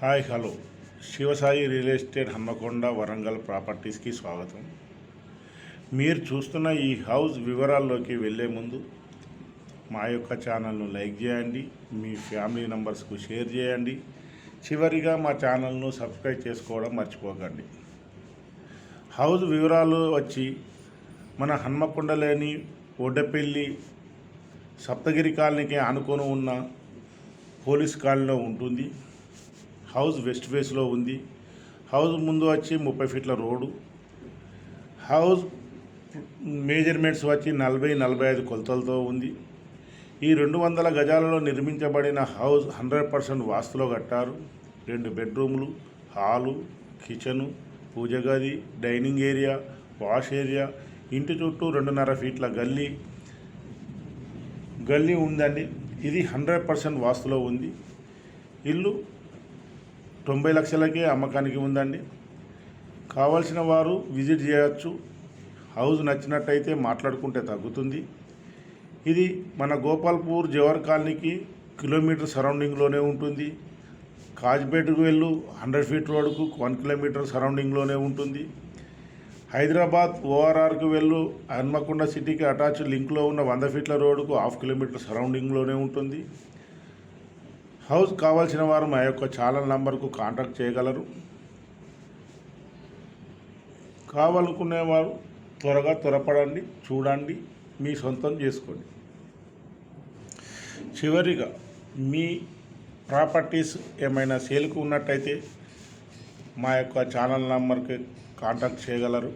Hi hello. Shivasai real estate Hanamkonda Warangal ప్రాపర్టీస్కి స్వాగతం. మీరు చూస్తున్న ఈ హౌస్ వివరాల్లోకి వెళ్ళే ముందు మా యొక్క ఛానల్ను లైక్ చేయండి మీ ఫ్యామిలీ మెంబర్స్కు షేర్ చేయండి చివరిగా మా ఛానల్ను సబ్స్క్రైబ్ చేసుకోవడం మర్చిపోకండి. హౌస్ వివరాలు వచ్చి మన హన్మకొండలోని ఒడ్డపల్లి సప్తగిరి కాలనీకి ఆనుకొని ఉన్న పోలీస్ కాలనీలో ఉంటుంది. హౌస్ వెస్ట్ ఫేస్లో ఉంది. హౌస్ ముందు వచ్చి ముప్పై ఫీట్ల రోడ్డు. హౌస్ మేజర్మెంట్స్ వచ్చి నలభై నలభై ఐదు కొలతలతో ఉంది. ఈ రెండు వందల గజాలలో నిర్మించబడిన హౌస్ హండ్రెడ్ పర్సెంట్ వాస్తులో కట్టారు. రెండు బెడ్రూములు హాలు కిచెను పూజ గది డైనింగ్ ఏరియా వాష్ ఏరియా ఇంటి చుట్టూ రెండున్నర ఫీట్ల గల్లీ గల్లీ ఉందండి. ఇది హండ్రెడ్ పర్సెంట్ వాస్తులో ఉంది. ఇల్లు తొంభై లక్షలకే అమ్మకానికి ఉందండి. కావాల్సిన వారు విజిట్ చేయవచ్చు హౌస్ నచ్చినట్టయితే మాట్లాడుకుంటే తగ్గుతుంది. ఇది మన గోపాల్పూర్ జవహర్ కాలనీకి కిలోమీటర్ సరౌండింగ్లోనే ఉంటుంది. కాజ్పేటకు వెళ్ళు హండ్రెడ్ ఫీట్ రోడ్కు వన్ కిలోమీటర్ సరౌండింగ్లోనే ఉంటుంది. హైదరాబాద్ ఓఆర్ఆర్కు వెళ్ళు హన్మకొండ సిటీకి అటాచ్ లింక్లో ఉన్న వంద ఫీట్ల రోడ్డుకు హాఫ్ కిలోమీటర్ సరౌండింగ్లోనే ఉంటుంది. హౌస్ కావాల్సిన వారు మా యొక్క ఛానల్ నంబర్కు కాంటాక్ట్ చేయగలరు. కావాలనుకునేవారు త్వరగా త్వరపడండి చూడండి మీ సొంతం చేసుకోండి. చివరిగా మీ ప్రాపర్టీస్ ఏమైనా సేల్కు ఉన్నట్టయితే మా యొక్క ఛానల్ నంబర్కి కాంటాక్ట్ చేయగలరు.